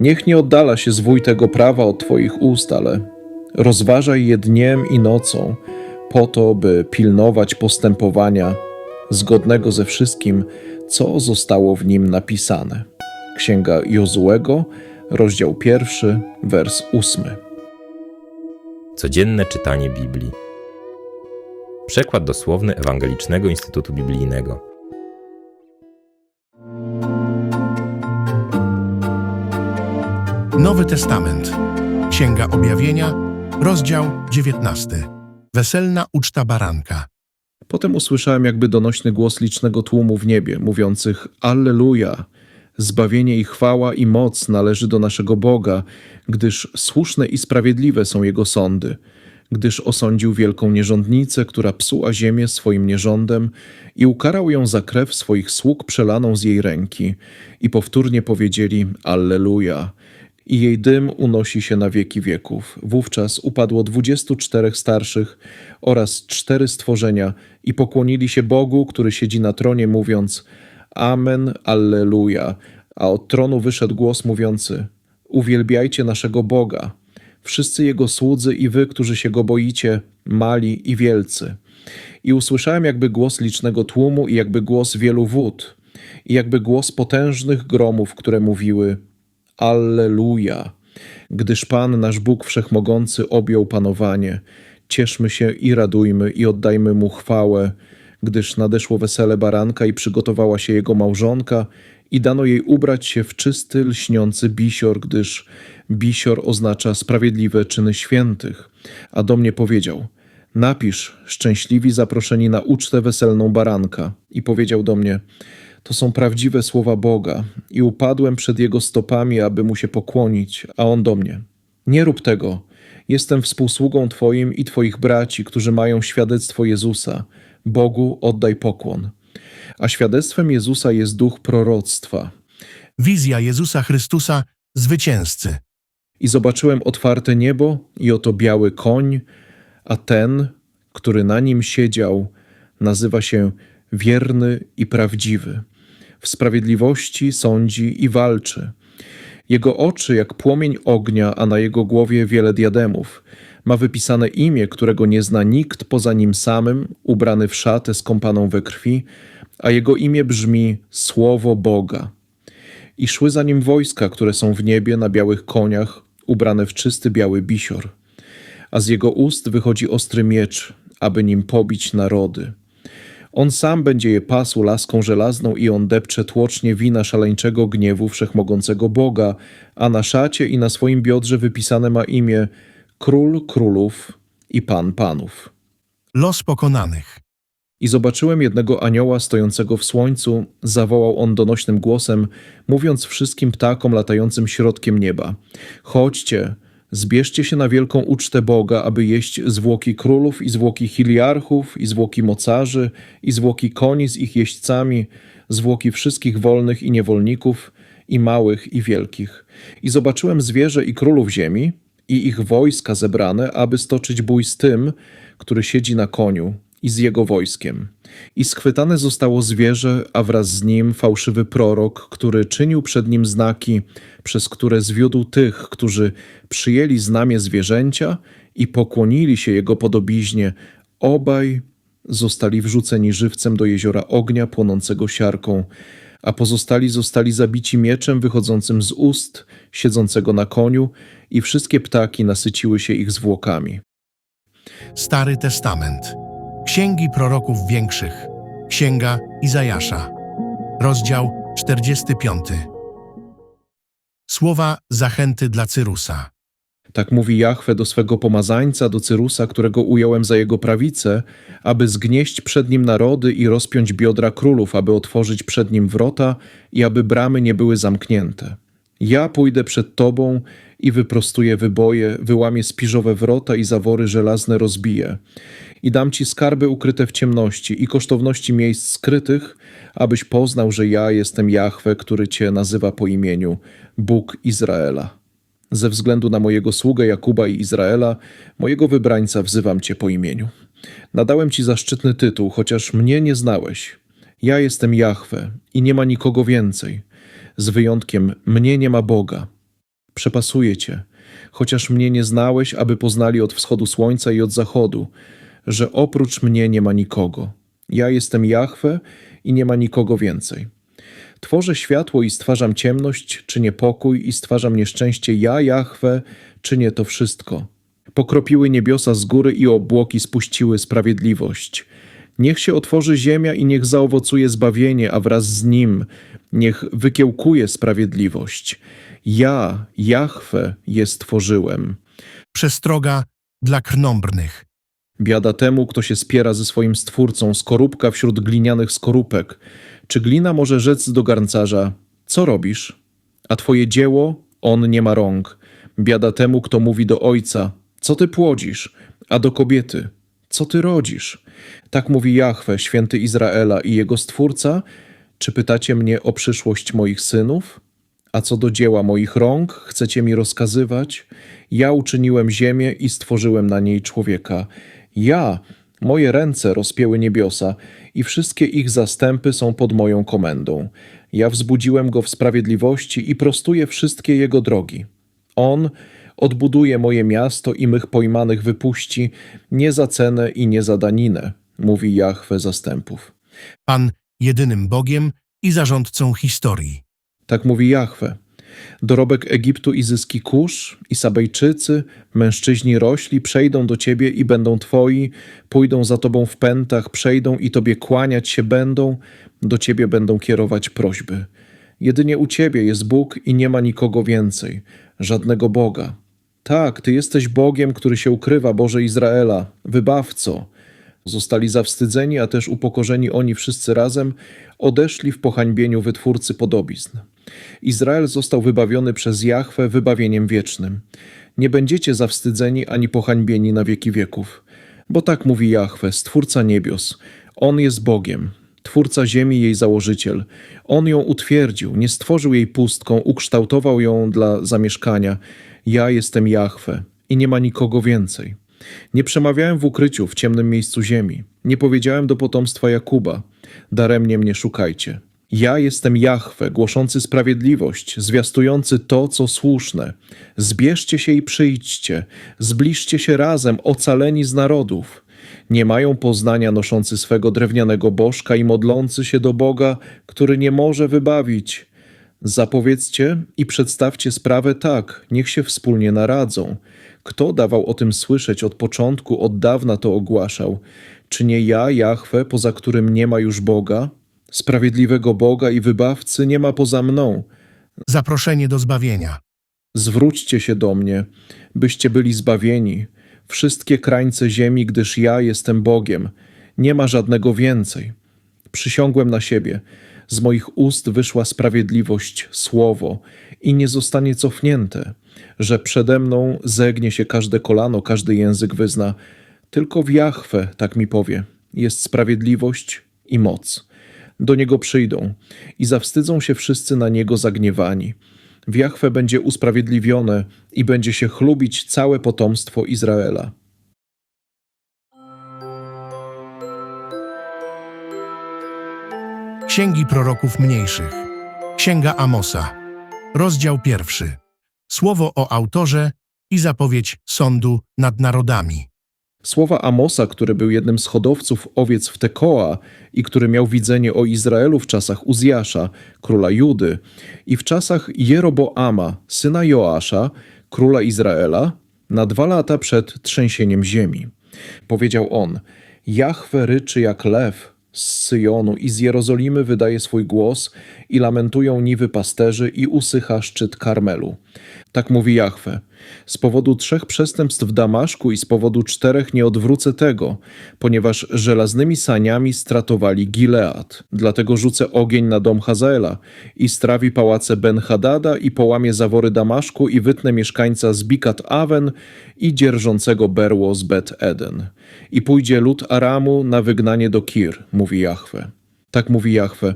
Niech nie oddala się zwój tego prawa od Twoich ust, ale rozważaj je dniem i nocą, po to, by pilnować postępowania zgodnego ze wszystkim, co zostało w nim napisane. Księga Jozułego, rozdział pierwszy, wers ósmy. Codzienne czytanie Biblii. Przekład dosłowny Ewangelicznego Instytutu Biblijnego. Nowy Testament. Księga Objawienia, rozdział 19. Weselna uczta baranka. Potem usłyszałem jakby donośny głos licznego tłumu w niebie, mówiących Alleluja! Zbawienie i chwała i moc należy do naszego Boga, gdyż słuszne i sprawiedliwe są Jego sądy, gdyż osądził wielką nierządnicę, która psuła ziemię swoim nierządem i ukarał ją za krew swoich sług przelaną z jej ręki. I powtórnie powiedzieli Alleluja! I jej dym unosi się na wieki wieków. Wówczas upadło dwudziestu czterech starszych oraz cztery stworzenia i pokłonili się Bogu, który siedzi na tronie, mówiąc Amen, Alleluja. A od tronu wyszedł głos mówiący Uwielbiajcie naszego Boga, wszyscy Jego słudzy i wy, którzy się Go boicie, mali i wielcy. I usłyszałem jakby głos licznego tłumu i jakby głos wielu wód i jakby głos potężnych gromów, które mówiły Alleluja! Gdyż Pan, nasz Bóg Wszechmogący, objął panowanie. Cieszmy się i radujmy i oddajmy Mu chwałę, gdyż nadeszło wesele baranka i przygotowała się jego małżonka i dano jej ubrać się w czysty, lśniący bisior, gdyż bisior oznacza sprawiedliwe czyny świętych. A do mnie powiedział, napisz, szczęśliwi zaproszeni na ucztę weselną baranka. I powiedział do mnie, to są prawdziwe słowa Boga i upadłem przed Jego stopami, aby Mu się pokłonić, a On do mnie. Nie rób tego. Jestem współsługą Twoim i Twoich braci, którzy mają świadectwo Jezusa. Bogu oddaj pokłon. A świadectwem Jezusa jest duch proroctwa. Wizja Jezusa Chrystusa, zwycięzcy. I zobaczyłem otwarte niebo i oto biały koń, a ten, który na nim siedział, nazywa się wierny i prawdziwy. W sprawiedliwości sądzi i walczy. Jego oczy jak płomień ognia, a na jego głowie wiele diademów. Ma wypisane imię, którego nie zna nikt poza nim samym, ubrany w szatę skąpaną we krwi, a jego imię brzmi Słowo Boga. I szły za nim wojska, które są w niebie na białych koniach, ubrane w czysty biały bisior. A z jego ust wychodzi ostry miecz, aby nim pobić narody. On sam będzie je pasł laską żelazną i on depcze tłocznie wina szaleńczego gniewu wszechmogącego Boga, a na szacie i na swoim biodrze wypisane ma imię Król Królów i Pan Panów. Los pokonanych. I zobaczyłem jednego anioła stojącego w słońcu, zawołał on donośnym głosem, mówiąc wszystkim ptakom latającym środkiem nieba: Chodźcie, zbierzcie się na wielką ucztę Boga, aby jeść zwłoki królów i zwłoki hiliarchów i zwłoki mocarzy i zwłoki koni z ich jeźdźcami, zwłoki wszystkich wolnych i niewolników, i małych i wielkich. I zobaczyłem zwierzę i królów ziemi i ich wojska zebrane, aby stoczyć bój z tym, który siedzi na koniu i z jego wojskiem. I schwytane zostało zwierzę, a wraz z nim fałszywy prorok, który czynił przed nim znaki, przez które zwiódł tych, którzy przyjęli znamie zwierzęcia i pokłonili się jego podobiźnie. Obaj zostali wrzuceni żywcem do jeziora ognia płonącego siarką, a pozostali zostali zabici mieczem wychodzącym z ust siedzącego na koniu i wszystkie ptaki nasyciły się ich zwłokami. Stary Testament. Księgi proroków większych. Księga Izajasza. Rozdział 45. Słowa zachęty dla Cyrusa. Tak mówi Jahwe do swego pomazańca, do Cyrusa, którego ująłem za jego prawicę, aby zgnieść przed nim narody i rozpiąć biodra królów, aby otworzyć przed nim wrota i aby bramy nie były zamknięte. Ja pójdę przed tobą i wyprostuję wyboje, wyłamię spiżowe wrota i zawory żelazne rozbiję. I dam ci skarby ukryte w ciemności i kosztowności miejsc skrytych, abyś poznał, że ja jestem Jahwe, który cię nazywa po imieniu, Bóg Izraela. Ze względu na mojego sługę Jakuba i Izraela, mojego wybrańca wzywam cię po imieniu. Nadałem ci zaszczytny tytuł, chociaż mnie nie znałeś. Ja jestem Jahwe i nie ma nikogo więcej. Z wyjątkiem mnie nie ma Boga. przepasuję cię, chociaż mnie nie znałeś, aby poznali od wschodu słońca i od zachodu, że oprócz mnie nie ma nikogo. Ja jestem Jahwe i nie ma nikogo więcej. Tworzę światło i stwarzam ciemność, czy nie pokój i stwarzam nieszczęście. Ja, Jahwe, czynię to wszystko. Pokropiły niebiosa z góry i obłoki spuściły sprawiedliwość. Niech się otworzy ziemia i niech zaowocuje zbawienie, a wraz z nim niech wykiełkuje sprawiedliwość. Ja, Jahwe, je stworzyłem. Przestroga dla krnąbrnych. Biada temu, kto się spiera ze swoim stwórcą, skorupka wśród glinianych skorupek. Czy glina może rzec do garncarza: Co robisz? A twoje dzieło, on nie ma rąk. Biada temu, kto mówi do ojca: Co ty płodzisz? A do kobiety: Co ty rodzisz? Tak mówi Jahwe, święty Izraela i jego stwórca. Czy pytacie mnie o przyszłość moich synów? A co do dzieła moich rąk, chcecie mi rozkazywać? Ja uczyniłem ziemię i stworzyłem na niej człowieka. Ja, moje ręce rozpięły niebiosa i wszystkie ich zastępy są pod moją komendą. Ja wzbudziłem go w sprawiedliwości i prostuję wszystkie jego drogi. On odbuduje moje miasto i mych pojmanych wypuści, nie za cenę i nie za daninę, mówi Jahwe zastępów. Pan jedynym Bogiem i zarządcą historii. Tak mówi Jahwe. Dorobek Egiptu i zyski Kusz, i Sabejczycy, mężczyźni rośli, przejdą do ciebie i będą twoi, pójdą za tobą w pętach, przejdą i tobie kłaniać się będą, do ciebie będą kierować prośby. Jedynie u ciebie jest Bóg i nie ma nikogo więcej, żadnego Boga. Tak, ty jesteś Bogiem, który się ukrywa, Boże Izraela, wybawco. Zostali zawstydzeni, a też upokorzeni oni wszyscy razem, odeszli w pohańbieniu wytwórcy podobizn. Izrael został wybawiony przez Jahwe wybawieniem wiecznym. Nie będziecie zawstydzeni ani pohańbieni na wieki wieków. Bo tak mówi Jahwe, stwórca niebios. On jest Bogiem, twórca ziemi jej założyciel. On ją utwierdził, nie stworzył jej pustką, ukształtował ją dla zamieszkania. Ja jestem Jahwe i nie ma nikogo więcej. Nie przemawiałem w ukryciu w ciemnym miejscu ziemi. Nie powiedziałem do potomstwa Jakuba: Daremnie mnie szukajcie. Ja jestem Jahwe, głoszący sprawiedliwość, zwiastujący to, co słuszne. Zbierzcie się i przyjdźcie, zbliżcie się razem, ocaleni z narodów. Nie mają poznania noszący swego drewnianego bożka i modlący się do Boga, który nie może wybawić. Zapowiedzcie i przedstawcie sprawę tak, niech się wspólnie naradzą. Kto dawał o tym słyszeć od początku, od dawna to ogłaszał? Czy nie ja, Jahwe, poza którym nie ma już Boga? Sprawiedliwego Boga i wybawcy nie ma poza mną. Zaproszenie do zbawienia. Zwróćcie się do mnie, byście byli zbawieni, wszystkie krańce ziemi, gdyż ja jestem Bogiem. Nie ma żadnego więcej. Przysiągłem na siebie. Z moich ust wyszła sprawiedliwość, słowo, i nie zostanie cofnięte, że przede mną zegnie się każde kolano, każdy język wyzna. Tylko w Jahwe, tak mi powie, jest sprawiedliwość i moc. Do niego przyjdą i zawstydzą się wszyscy na niego zagniewani. W Jahwe będzie usprawiedliwione i będzie się chlubić całe potomstwo Izraela. Księgi proroków mniejszych. Księga Amosa. Rozdział pierwszy. Słowo o autorze i zapowiedź sądu nad narodami. Słowa Amosa, który był jednym z hodowców owiec w Tekoa i który miał widzenie o Izraelu w czasach Uzjasza, króla Judy, i w czasach Jeroboama, syna Joasza, króla Izraela, na dwa lata przed trzęsieniem ziemi. Powiedział on: Jahwe ryczy jak lew z Syjonu i z Jerozolimy wydaje swój głos i lamentują niwy pasterzy i usycha szczyt Karmelu. Tak mówi Jahwe. Z powodu trzech przestępstw w Damaszku i z powodu czterech nie odwrócę tego, ponieważ żelaznymi saniami stratowali Gilead. Dlatego rzucę ogień na dom Hazaela i strawi pałace Ben-Hadada i połamie zawory Damaszku i wytnę mieszkańca z Bikat-Awen i dzierżącego berło z Bet-Eden. I pójdzie lud Aramu na wygnanie do Kir, mówi Jahwe. Tak mówi Jahwe.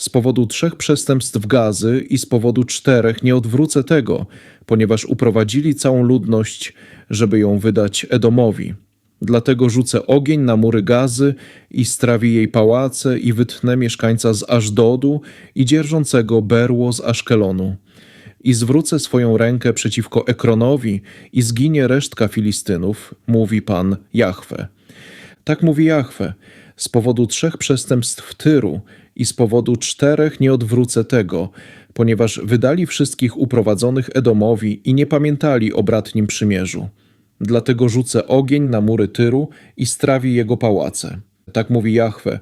Z powodu trzech przestępstw Gazy i z powodu czterech nie odwrócę tego, ponieważ uprowadzili całą ludność, żeby ją wydać Edomowi. Dlatego rzucę ogień na mury Gazy i strawi jej pałace i wytnę mieszkańca z Ażdodu i dzierżącego berło z Aszkelonu. i zwrócę swoją rękę przeciwko Ekronowi i zginie resztka Filistynów, mówi Pan Jahwe. Tak mówi Jahwe, z powodu trzech przestępstw Tyru i z powodu czterech nie odwrócę tego, ponieważ wydali wszystkich uprowadzonych Edomowi i nie pamiętali o bratnim przymierzu. Dlatego rzucę ogień na mury Tyru i strawi jego pałace. Tak mówi Jahwe,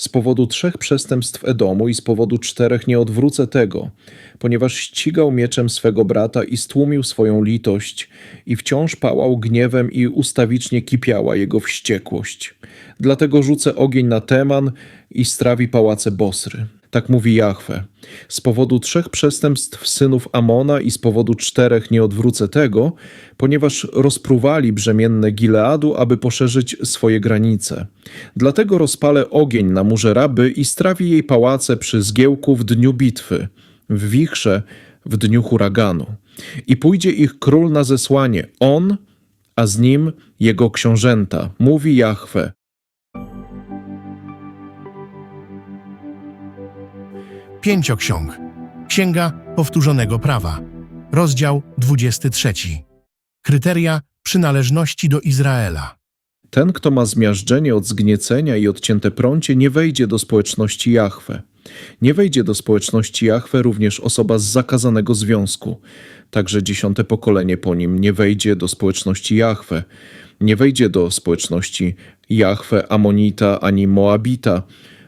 z powodu trzech przestępstw Edomu i z powodu czterech nie odwrócę tego, ponieważ ścigał mieczem swego brata i stłumił swoją litość i wciąż pałał gniewem i ustawicznie kipiała jego wściekłość. Dlatego rzucę ogień na Teman i strawi pałace Bosry. Tak mówi Jahwe. Z powodu trzech przestępstw synów Amona i z powodu czterech nie odwrócę tego, ponieważ rozpruwali brzemienne Gileadu, aby poszerzyć swoje granice. Dlatego rozpalę ogień na murze Raby i strawi jej pałace przy zgiełku w dniu bitwy, w wichrze w dniu huraganu. I pójdzie ich król na zesłanie, on, a z nim jego książęta, mówi Jahwe. Pięcioksiąg. Księga Powtórzonego Prawa. Rozdział 23. Kryteria przynależności do Izraela. Ten, kto ma zmiażdżenie od zgniecenia i odcięte prącie, nie wejdzie do społeczności Jahwe. Nie wejdzie do społeczności Jahwe również osoba z zakazanego związku. Także dziesiąte pokolenie po nim nie wejdzie do społeczności Jahwe. Nie wejdzie do społeczności Jahwe, Amonita ani Moabita.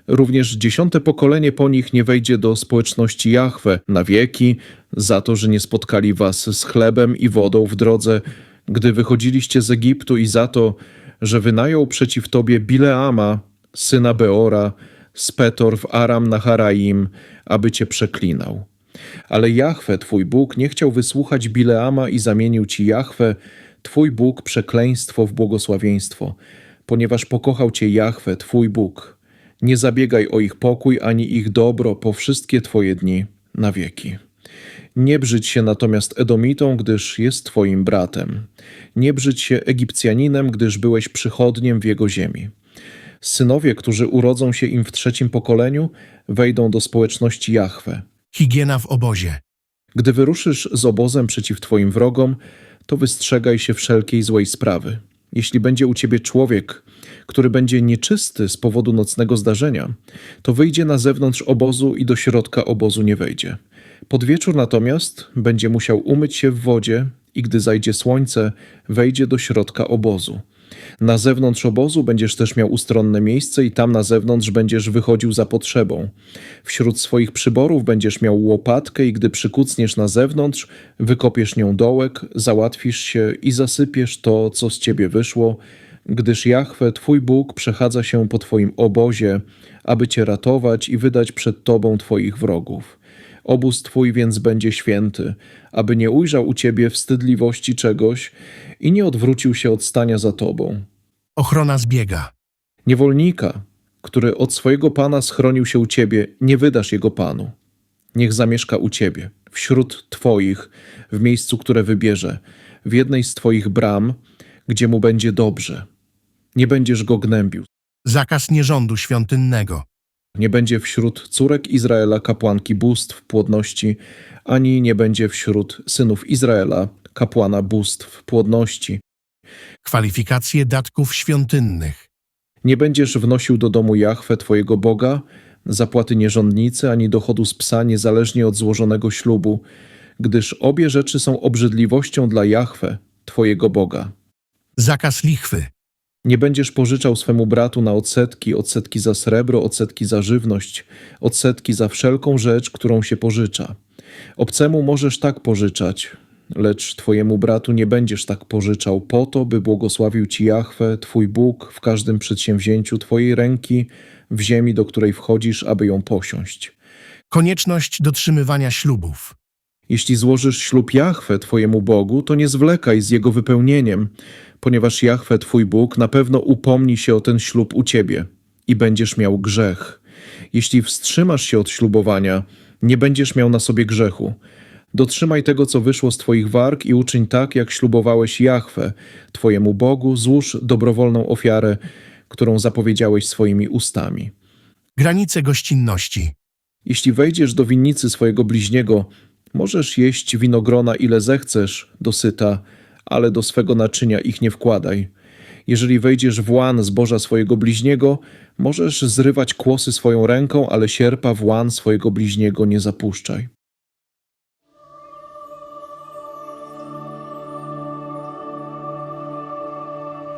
Również dziesiąte pokolenie po nich nie wejdzie do społeczności Jahwe na wieki, za to, że nie spotkali was z chlebem i wodą w drodze, gdy wychodziliście z Egiptu i za to, że wynajął przeciw tobie Bileama, syna Beora, z Petor w Aram Naharaim, aby cię przeklinał. Ale Jahwe, twój Bóg, nie chciał wysłuchać Bileama i zamienił ci Jahwe, twój Bóg, przekleństwo w błogosławieństwo, ponieważ pokochał cię Jahwe, twój Bóg. Nie zabiegaj o ich pokój ani ich dobro po wszystkie twoje dni na wieki. Nie brzydź się natomiast Edomitą, gdyż jest twoim bratem. Nie brzydź się Egipcjaninem, gdyż byłeś przychodniem w jego ziemi. Synowie, którzy urodzą się im w trzecim pokoleniu, wejdą do społeczności Jahwe. Higiena w obozie. Gdy wyruszysz z obozem przeciw twoim wrogom, to wystrzegaj się wszelkiej złej sprawy. Jeśli będzie u ciebie człowiek, który będzie nieczysty z powodu nocnego zdarzenia, to wyjdzie na zewnątrz obozu i do środka obozu nie wejdzie. Pod wieczór natomiast będzie musiał umyć się w wodzie i gdy zajdzie słońce, wejdzie do środka obozu. Na zewnątrz obozu będziesz też miał ustronne miejsce i tam na zewnątrz będziesz wychodził za potrzebą. Wśród swoich przyborów będziesz miał łopatkę i gdy przykucniesz na zewnątrz, wykopiesz nią dołek, załatwisz się i zasypiesz to, co z ciebie wyszło, gdyż Jahwe, twój Bóg, przechadza się po twoim obozie, aby cię ratować i wydać przed tobą twoich wrogów. Obóz twój więc będzie święty, aby nie ujrzał u ciebie wstydliwości czegoś i nie odwrócił się od stania za tobą. Ochrona zbiega. Niewolnika, który od swojego pana schronił się u ciebie, nie wydasz jego panu. Niech zamieszka u ciebie, wśród twoich, w miejscu, które wybierze, w jednej z twoich bram, gdzie mu będzie dobrze. Nie będziesz go gnębił. Zakaz nierządu świątynnego. Nie będzie wśród córek Izraela kapłanki bóstw płodności, ani nie będzie wśród synów Izraela kapłana bóstw płodności. Kwalifikacje datków świątynnych. Nie będziesz wnosił do domu Jahwe twojego Boga zapłaty nierządnicy ani dochodu z psa niezależnie od złożonego ślubu, gdyż obie rzeczy są obrzydliwością dla Jahwe, twojego Boga. Zakaz lichwy. Nie będziesz pożyczał swemu bratu na odsetki, odsetki za srebro, odsetki za żywność, odsetki za wszelką rzecz, którą się pożycza. Obcemu możesz tak pożyczać, lecz twojemu bratu nie będziesz tak pożyczał po to, by błogosławił ci Jahwe, twój Bóg, w każdym przedsięwzięciu twojej ręki, w ziemi, do której wchodzisz, aby ją posiąść. Konieczność dotrzymywania ślubów. Jeśli złożysz ślub Jahwe, twojemu Bogu, to nie zwlekaj z jego wypełnieniem, ponieważ Jahwe, twój Bóg, na pewno upomni się o ten ślub u ciebie i będziesz miał grzech. Jeśli wstrzymasz się od ślubowania, nie będziesz miał na sobie grzechu. Dotrzymaj tego, co wyszło z twoich warg i uczyń tak, jak ślubowałeś Jahwe, twojemu Bogu, złóż dobrowolną ofiarę, którą zapowiedziałeś swoimi ustami. Granice gościnności. Jeśli wejdziesz do winnicy swojego bliźniego Możesz jeść winogrona ile zechcesz, dosyta, ale do swego naczynia ich nie wkładaj. Jeżeli wejdziesz w łan zboża swojego bliźniego, możesz zrywać kłosy swoją ręką, ale sierpa w łan swojego bliźniego nie zapuszczaj.